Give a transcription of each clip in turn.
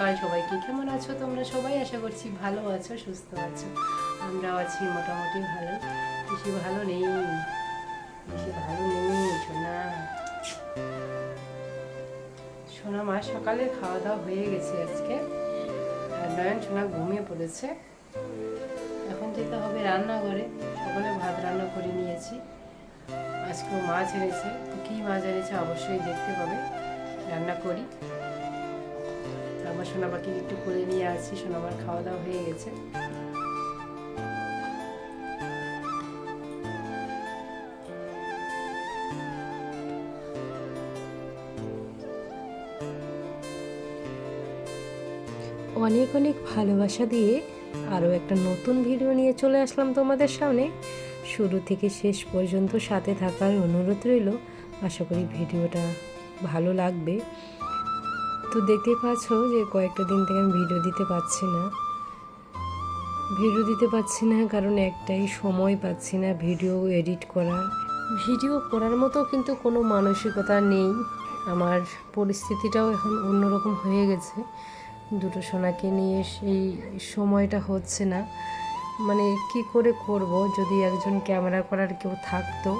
সকাল, সবাইকে কেমন আছো? তোমরা সবাই আশা করছি ভালো আছো, সুস্থ আছো। আমরাও আছি মোটামুটি ভালো। বেশি ভালো নেই, বেশি ভালো নেই, সোনা। সোনা মা, সকালে খাওয়া দাওয়া হয়ে গেছে আজকে। আর নয়ন, সোনা ঘুমিয়ে পড়েছে। এখন যেতে হবে রান্নাঘরে। সকালে ভাত রান্না করে নিয়েছি। আজকেও মাছ এনেছে। কী মাছ এনেছে অবশ্যই দেখতে পাবে রান্না করি। আমার সোনামাকে একটু করে নিয়ে আসি সোনামার খাওয়া দাওয়া হয়ে গেছে। অনেক অনেক ভালোবাসা দিয়ে আরও একটা নতুন ভিডিও নিয়ে চলে আসলাম তোমাদের সামনে। শুরু থেকে শেষ পর্যন্ত সাথে থাকার অনুরোধ রইল। আশা করি ভিডিওটা ভালো লাগবে। তো দেখতেই পাচ্ছ যে কয়েকটা দিন থেকে আমি ভিডিও দিতে পারছি না। ভিডিও দিতে পারছি না কারণ একটাই সময় পাচ্ছি না ভিডিও এডিট করার। ভিডিও করার মতো কিন্তু কোনো মানসিকতা নেই। আমার পরিস্থিতিটাও এখন অন্যরকম হয়ে গেছে। দুটো সোনাকে নিয়ে সেই সময়টা হচ্ছে না। মানে কি করে করব? যদি একজন ক্যামেরা করার কেউ থাকতো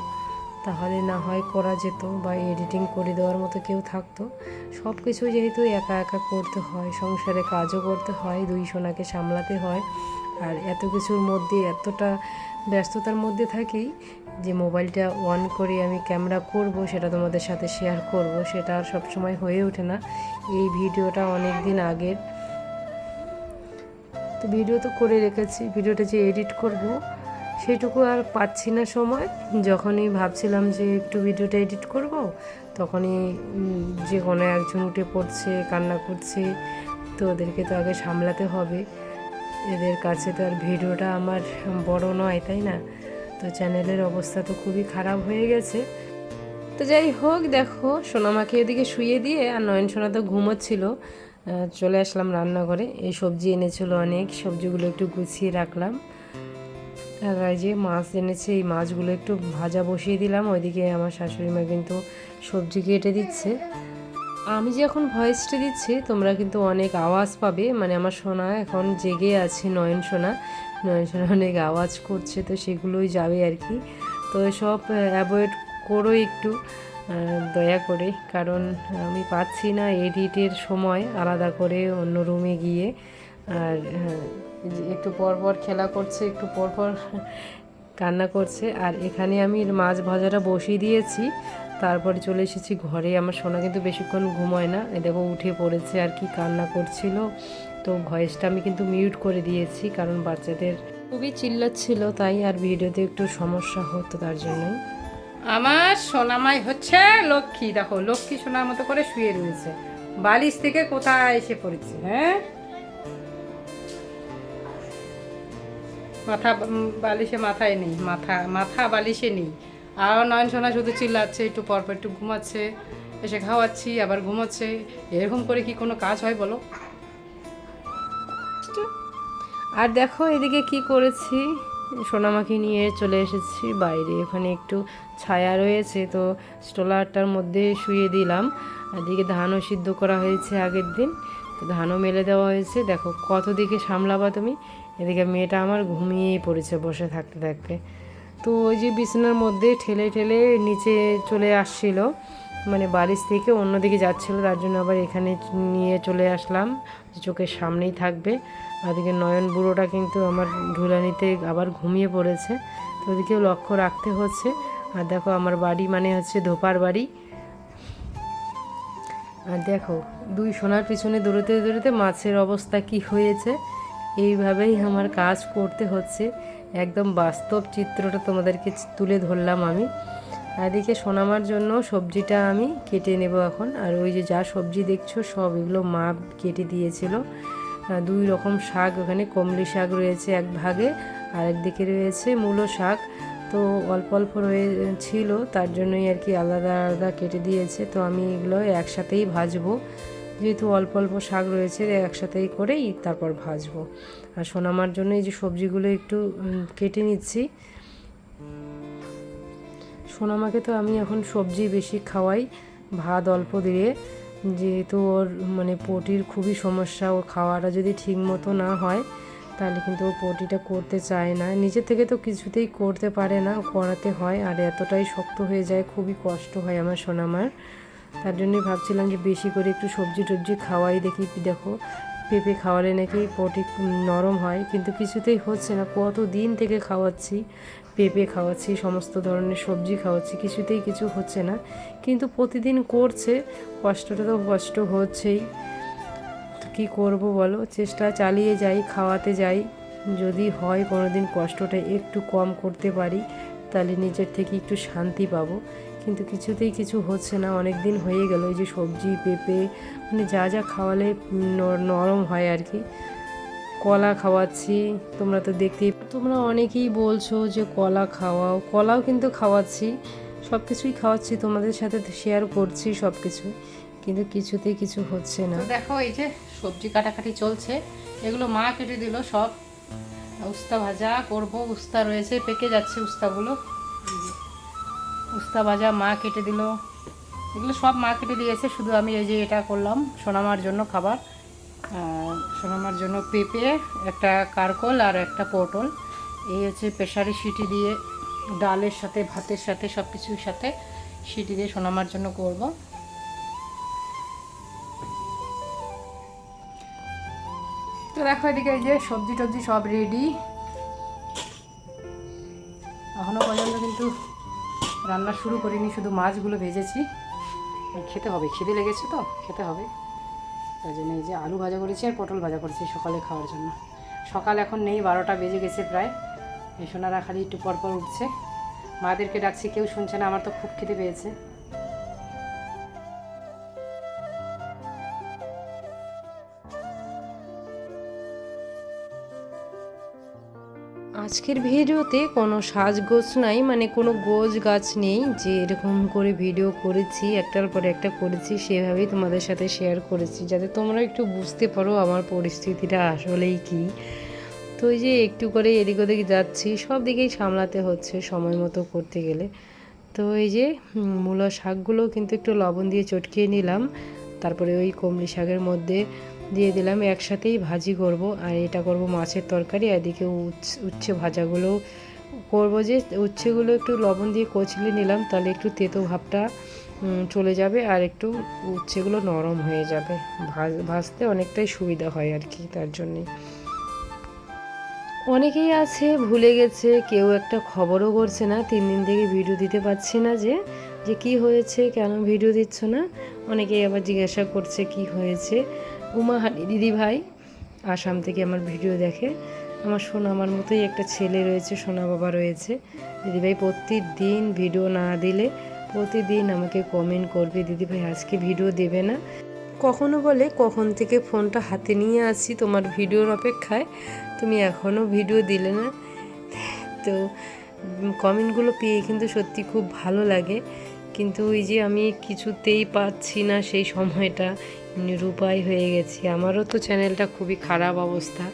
তাহলে না হয় করা যেত বা এডিটিং করে দেওয়ার মতো কেউ থাকতো। সব কিছু যেহেতু একা একা করতে হয়, সংসারে কাজও করতে হয়, দুই সোনাকে সামলাতে হয়, আর এত কিছুর মধ্যে, এতটা ব্যস্ততার মধ্যে থাকি যে মোবাইলটা অন করে আমি ক্যামেরা করব, সেটা তোমাদের সাথে শেয়ার করব, সেটা আর সবসময় হয়ে ওঠে না। এই ভিডিওটা অনেক দিন আগের। তো ভিডিও তো করে রেখেছি ভিডিওটা যে এডিট করব সেটুকু আর পাচ্ছি না সময়। যখনই ভাবছিলাম যে একটু ভিডিওটা এডিট করব, তখনই যে কোনো একজন উঠে পড়ছে, কান্না করছে, তো ওদেরকে তো আগে সামলাতে হবে। এদের কাছে তো আর ভিডিওটা আমার বড় নয়, তাই না? তো চ্যানেলের অবস্থা তো খুবই খারাপ হয়ে গেছে। তো যাই হোক, দেখো, সোনামাকে এদিকে শুয়ে দিয়ে আর নয়ন সোনা তো ঘুমোচ্ছিল চলে আসলাম রান্নাঘরে। এই সবজি এনেছিল অনেক, সবজিগুলো একটু গুছিয়ে রাখলাম। আর যে মাছ এনেছে, এই মাছগুলো একটু ভাজা বসিয়ে দিলাম। ওইদিকে আমার শাশুড়ি মা কিন্তু সবজি কেটে দিচ্ছে। আমি যে এখন ভয়েসটা দিচ্ছি, তোমরা কিন্তু অনেক আওয়াজ পাবে। মানে আমার সোনা এখন জেগে আছে, নয়ন সোনা। নয়ন সোনা অনেক আওয়াজ করছে, তো সেগুলোই যাবে আর কি। তো সব অ্যাভয়েড করো একটু দয়া করে। কারণ আমি পাচ্ছি না এডিটের সময়, আলাদা করে অন্য রুমে গিয়ে। আর একটু পর পর খেলা করছে, একটু পর পর কান্না করছে। আর এখানে আমি মাছ ভাজাটা বসিয়ে দিয়েছি। তারপরে চলে এসেছি ঘরে। আমার সোনা কিন্তু বেশিক্ষণ ঘুমায় না। এ দেখো, উঠে পড়েছে আর কি কান্না করছিল। তো ভয়েসটা আমি কিন্তু মিউট করে দিয়েছি, কারণ বাচ্চাদের খুবই চিল্লাচ্ছিল, তাই আর ভিডিওতে একটু সমস্যা হতো তার জন্যই। আমার সোনামাই হচ্ছে লক্ষ্মী। দেখো, লক্ষ্মী সোনার মতো করে শুয়ে রয়েছে। বালিশ থেকে কোথায় এসে পড়েছে হ্যাঁ? মাথা বালিশে মাথায় নেই, মাথা মাথা বালিশে নেই। আর নয়ন সোনা শুধু চিল্লাচ্ছে, একটু পরপর একটু ঘুমাচ্ছে, এসে খাওয়াচ্ছি, আবার ঘুমোচ্ছে। এরকম করে কি কোনো কাজ হয় বলো? আর দেখো, এদিকে কি করেছি? সোনামাকে নিয়ে চলে এসেছি বাইরে। ওখানে একটু ছায়া রয়েছে, তো স্টোলারটার মধ্যে শুয়ে দিলাম। এদিকে ধানও সিদ্ধ করা হয়েছে আগের দিন, তো ধানও মেলে দেওয়া হয়েছে। দেখো, কত দিকে সামলাবা তুমি? এদিকে মেয়েটা আমার ঘুমিয়েই পড়েছে বসে থাকতে থাকতে। তো ওই যে বিছানার মধ্যে ঠেলে ঠেলে নিচে চলে আসছিল মানে বালিশ থেকে অন্যদিকে যাচ্ছিল, তার জন্য আবার এখানে নিয়ে চলে আসলাম চোখের সামনেই থাকবে। ওদিকে নয়ন বুড়োটা কিন্তু আমার ঢুলানিতে আবার ঘুমিয়ে পড়েছে, তো ওদিকেও লক্ষ্য রাখতে হচ্ছে। আর দেখো আমার বাড়ি মানে হচ্ছে ধোপার বাড়ি। আর দেখো, দুই সোনার পিছনে দৌড়তে দৌড়তে মাছের অবস্থা কি হয়েছে? এইভাবেই আমার কাজ করতে হচ্ছে। একদম বাস্তব চিত্রটা তোমাদেরকে তুলে ধরলাম আমি। এদিকে সোনামার জন্য সবজিটা আমি কেটে নেব এখন। আর ওই যে যা সবজি দেখছ, সব এগুলো মা কেটে দিয়েছিল। দুই রকম শাক, ওখানে কমলি শাক রয়েছে এক ভাগে আর একদিকে রয়েছে মূলো শাক। তো অল্প অল্প রয়ে, ছিল, তার জন্যই আর কি আলাদা আলাদা কেটে দিয়েছে। তো আমি এগুলো একসাথেই ভাজবো। যেহেতু অল্প অল্প শাক রয়েছে একসাথেই করেই তারপর ভাজবো। আর সোনামার জন্য এই যে সবজিগুলো একটু কেটে নিচ্ছি। সোনামাকে তো আমি এখন সবজি বেশি খাওয়াই, ভাত অল্প দিয়ে। যেহেতু ওর মানে পটির খুবই সমস্যা ওর খাওয়াটা যদি ঠিক মতো না হয়, তাহলে কিন্তু ও পটিটা করতে চায় না। নিজে থেকে তো কিছুতেই করতে পারে না করাতে হয়, আর এতটাই শক্ত হয়ে যায়, খুবই কষ্ট হয় আমার সোনামার। তার জন্যই ভাবছিলাম যে বেশি করে একটু সবজি টবজি খাওয়াই দেখি, দেখো, পেঁপে খাওয়ালে নাকি পটি নরম হয়, কিন্তু কিছুতেই হচ্ছে না। কত দিন থেকে খাওয়াচ্ছি, পেঁপে খাওয়াচ্ছি, সমস্ত ধরনের সবজি খাওয়াচ্ছি, কিছুতেই কিছু হচ্ছে না। কিন্তু প্রতিদিন করছে, কষ্টটা তো কষ্ট হচ্ছেই। কী করব বলো? চেষ্টা চালিয়ে যাই, খাওয়াতে যাই। যদি হয় কোনো দিন কষ্টটা একটু কম করতে পারি, তাহলে নিজের থেকে একটু শান্তি পাবো। কিন্তু কিছুতেই কিছু হচ্ছে না। অনেক দিন হয়ে গেল যে সবজি, পেঁপে মানে যা যা খাওয়ালে নরম হয় আর কি। কলা খাওয়াচ্ছি, তোমরা তো দেখতেই তোমরা অনেকেই বলছো যে কলা খাওয়াও, কলাও কিন্তু খাওয়াচ্ছি সব কিছুই খাওয়াচ্ছি, তোমাদের সাথে শেয়ার করছি সব কিছু কিন্তু কিছুতেই কিছু হচ্ছে না। দেখো, এই যে সবজি কাটাকাটি চলছে, এগুলো মা কেটে দিল সব। উস্তা ভাজা করব, উস্তা রয়েছে, পেকে যাচ্ছে উস্তাগুলো। উস্তা ভাজা মা কেটে দিল। এগুলো সব মা কেটে দিয়েছে, শুধু আমি এই যে এটা করলাম, সোনামার জন্য খাবার। সোনামার জন্য পেঁপে, একটা কারকল আর একটা পটল। এই হচ্ছে প্রেশারে সিটি দিয়ে ডালের সাথে, ভাতের সাথে সব কিছুর সাথে সিটি দিয়ে সোনামার জন্য করব। তো দেখো এদিকে এই যে সবজি টবজি সব রেডি রান্না শুরু করিনি, শুধু মাছগুলো ভেজেছি। খেতে হবে, খিদে লেগেছে তো, খেতে হবে। তাই জন্য এই যে আলু ভাজা করেছি আর পটল ভাজা করেছি সকালে খাওয়ার জন্য। সকাল এখন নেই, বারোটা বেজে গেছে প্রায়। সোনারা খালি একটু পরপর পর উঠছে। মাদেরকে ডাকছি, কেউ শুনছে না, আমার তো খুব খিদে পেয়েছে। আজকের ভিডিওতে কোনো সাজগোজ নাই মানে কোনো গোজ গাছ নেই যে এরকম করে ভিডিও করেছি, একটার পর একটা করেছি, সেভাবেই তোমাদের সাথে শেয়ার করেছি। যাতে তোমরা একটু বুঝতে পারো আমার পরিস্থিতিটা আসলেই কী। তো এই যে একটু করে এদিক ওদিক যাচ্ছি, সব দিকেই সামলাতে হচ্ছে সময় মতো করতে গেলে। তো এই যে মূলা শাকগুলো কিন্তু একটু লবণ দিয়ে চটকিয়ে নিলাম। তারপরে ওই কমলি শাকের মধ্যে দিয়ে দিলাম। একসাথেই ভাজি করব। আর এটা করব মাছের তরকারি। এদিকে উচ্ছে ভাজাগুলো করব। যে উচ্ছেগুলো একটু লবণ দিয়ে কচলে নিলাম, তাহলে একটু তেতো ভাবটা চলে যাবে আর একটু উচ্ছেগুলো নরম হয়ে যাবে। ভাজ, ভাজতে অনেকটাই সুবিধা হয় আর কি তার জন্যে। অনেকেই আছে, ভুলে গেছে, কেউ একটা খবরও করছে না। তিন দিন থেকে ভিডিও দিতে পারছি না যে যে কি হয়েছে, কেন ভিডিও দিচ্ছ না? অনেকেই আবার জিজ্ঞাসা করছে কি হয়েছে। উমা হানি দিদি ভাই, আসাম থেকে আমার ভিডিও দেখে। আমার সোনা আমার মতোই একটা ছেলে রয়েছে, সোনা বাবা রয়েছে। দিদিভাই প্রতিদিন ভিডিও না দিলে প্রতিদিন আমাকে কমেন্ট করবে দিদিভাই আজকে ভিডিও দেবে না। কখনো বলে, কখন থেকে ফোনটা হাতে নিয়ে আসি তোমার ভিডিওর অপেক্ষায়? তুমি এখনও ভিডিও দিলে না? তো কমেন্টগুলো পেয়ে কিন্তু সত্যি খুব ভালো লাগে। কিন্তু ওই যে আমি কিছুতেই পাচ্ছি না সেই সময়টা নিরুপায় হয়ে গেছি। আমারও তো চ্যানেলটা খুবই খারাপ অবস্থা।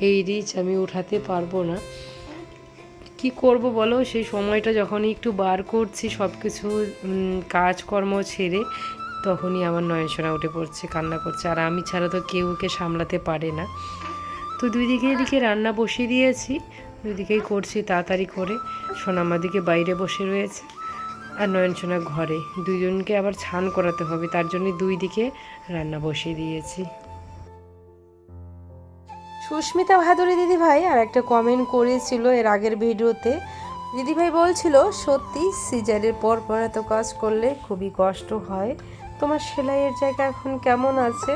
এই রিচ আমি উঠাতে পারব না। কি করব বলো? সেই সময়টা যখনই একটু বার করছি সব কিছু কাজকর্ম ছেড়ে, তখনই আমার নয়নসোনা উঠে পড়ছে, কান্না করছে। আর আমি ছাড়া তো কেউ ওকে সামলাতে পারে না। তো দুই দিকে এদিকে রান্না বসিয়ে দিয়েছি, দুই দিকেই করছি তাড়াতাড়ি করে। সোনামাদিকে বাইরে বসে রয়েছে। আর নয়নসোনা ঘরে। দুইজনকে আবার ছান করাতে হবে, তার জন্য দুই দিকে রান্না বসিয়ে দিয়েছি। সুস্মিতা ভাদুরী দিদিভাই আর একটা কমেন্ট করেছিল এর আগের ভিডিওতে। দিদিভাই বলছিল, সত্যি, সিজারের পর পর এত কাজ করলে খুবই কষ্ট হয়। তোমার সেলাইয়ের জায়গা এখন কেমন আছে?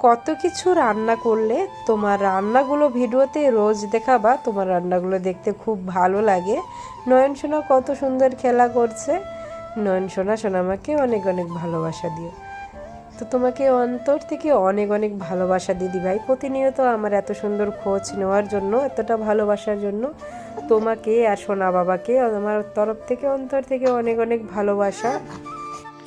কত কিছু রান্না করলে তোমার রান্নাগুলো ভিডিওতে রোজ দেখাবা, তোমার রান্নাগুলো দেখতে খুব ভালো লাগে। নয়ন সোনা কত সুন্দর খেলা করছে। নয়ন সোনা সোনামাকে অনেক অনেক ভালোবাসা দিও। তো তোমাকে অন্তর থেকে অনেক অনেক ভালোবাসা দিদি ভাই। প্রতিনিয়ত আমার এত সুন্দর খোঁজ নেওয়ার জন্য, এতটা ভালোবাসার জন্য তোমাকে আর সোনা বাবাকে, আমার তরফ থেকে, অন্তর থেকে অনেক অনেক ভালোবাসা।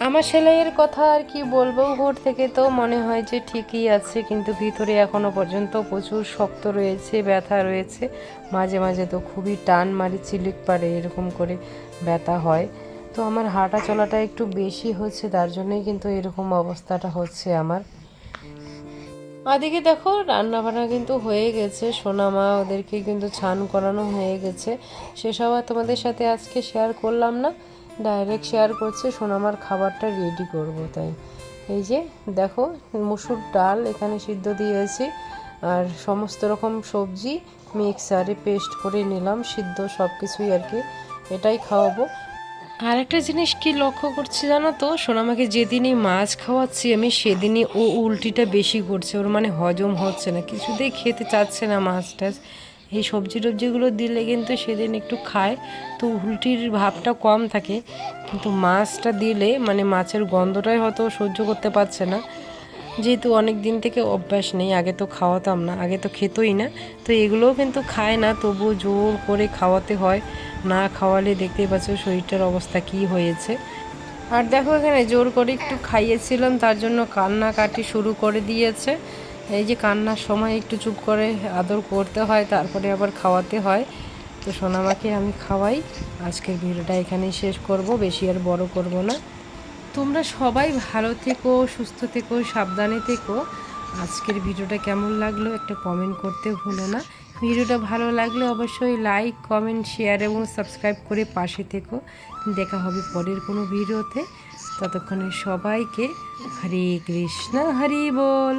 আমার সেলাইয়ের কথা আর কি বলব? উপর থেকে তো মনে হয় যে ঠিকই আছে, কিন্তু ভিতরে এখনও পর্যন্ত প্রচুর শক্ত রয়েছে, ব্যথা রয়েছে। মাঝে মাঝে তো খুবই টান মারি, চিলিক পারে এরকম করে ব্যথা হয়। তো আমার হাঁটা চলাটা একটু বেশি হচ্ছে, তার জন্যই কিন্তু এরকম অবস্থাটা হচ্ছে আমার। ওদিকে দেখো রান্না বান্না কিন্তু হয়ে গেছে। সোনা মা ওদেরকে কিন্তু ছান করানো হয়ে গেছে। সেসব আর তোমাদের সাথে আজকে শেয়ার করলাম না। ডাইরেক্ট শেয়ার করছে, সোনামার খাবারটা রেডি করব তাই। এই যে, দেখো, মুসুর ডাল এখানে সিদ্ধ দিয়েছি, আর সমস্ত রকম সবজি মিক্সারে পেস্ট করে নিলাম, সিদ্ধ সব কিছুই আর কি, এটাই খাওয়াবো। আর একটা জিনিস কি লক্ষ্য করছি জানো তো, সোনামাকে যেদিনই মাছ খাওয়াচ্ছি, আমি সেদিনই ও উল্টিটা বেশি করছে, ওর মানে হজম হচ্ছে না কিছুতেই খেতে চাচ্ছে না মাছ টাছ এই সবজি টবজিগুলো দিলে কিন্তু সেদিন একটু খায়। তো উল্টির ভাবটা কম থাকে। কিন্তু মাছটা দিলে মানে মাছের গন্ধটাই হয়তো সহ্য করতে পারছে না। যেহেতু অনেক দিন থেকে অভ্যাস নেই, আগে তো খাওয়াতাম না, আগে তো খেতই না। তো এগুলোও কিন্তু খায় না, তবুও জোর করে খাওয়াতে হয়। না খাওয়ালে দেখতেই পাচ্ছ শরীরটার অবস্থা কি হয়েছে। আর দেখো এখানে জোর করে একটু খাইয়েছিলাম, তার জন্য কান্নাকাটি শুরু করে দিয়েছে। এই যে কান্নার সময় একটু চুপ করে আদর করতে হয়, তারপরে আবার খাওয়াতে হয়। তো সোনামাকে আমি খাওয়াই। আজকের ভিডিওটা এখানেই শেষ করব, বেশি আর বড় করব না। তোমরা সবাই ভালো থেকো, সুস্থ থেকো, সাবধানে থেকো। আজকের ভিডিওটা কেমন লাগল একটা কমেন্ট করতে ভুলো না। ভিডিওটা ভালো লাগলে অবশ্যই লাইক কমেন্ট শেয়ার এবং সাবস্ক্রাইব করে পাশে থেকো। দেখা হবে পরের কোনো ভিডিওতে। ততক্ষণে সবাইকে হরে কৃষ্ণ, হরি বল।